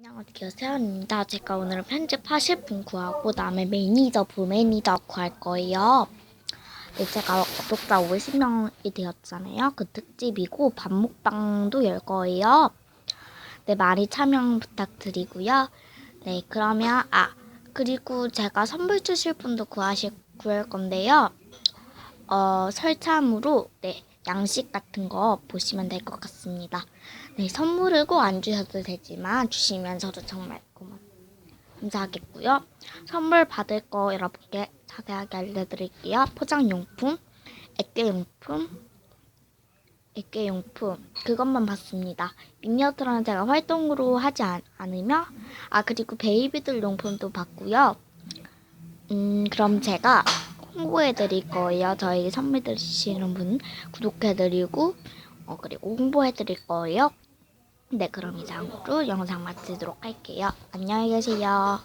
안녕하세요 세연입니다. 제가 오늘 편집하실 분 구하고 남의 매니저 부매니저 구할 거예요. 네, 제가 구독자 50명이 되었잖아요. 그 특집이고 밥 먹방도 열 거예요. 네 많이 참여 부탁드리고요. 네 그러면 아 그리고 제가 선물 주실 분도 구하실 구할 건데요. 어 설참으로 네 양식 같은 거 보시면 될 것 같습니다. 네, 선물을 꼭 안 주셔도 되지만 주시면 저도 정말 감사하겠고요. 선물 받을 거 여러분께 자세하게 알려드릴게요. 포장용품, 액계용품, 액계용품 그것만 받습니다. 미니어처는 제가 활동으로 하지 않, 않으며 아 그리고 베이비들 용품도 받고요. 음 그럼 제가 홍보해드릴 거예요. 저에게 선물 드리시는 분 구독해드리고 어 그리고 홍보해드릴 거예요. 네, 그럼 이상으로 영상 마치도록 할게요. 안녕히 계세요.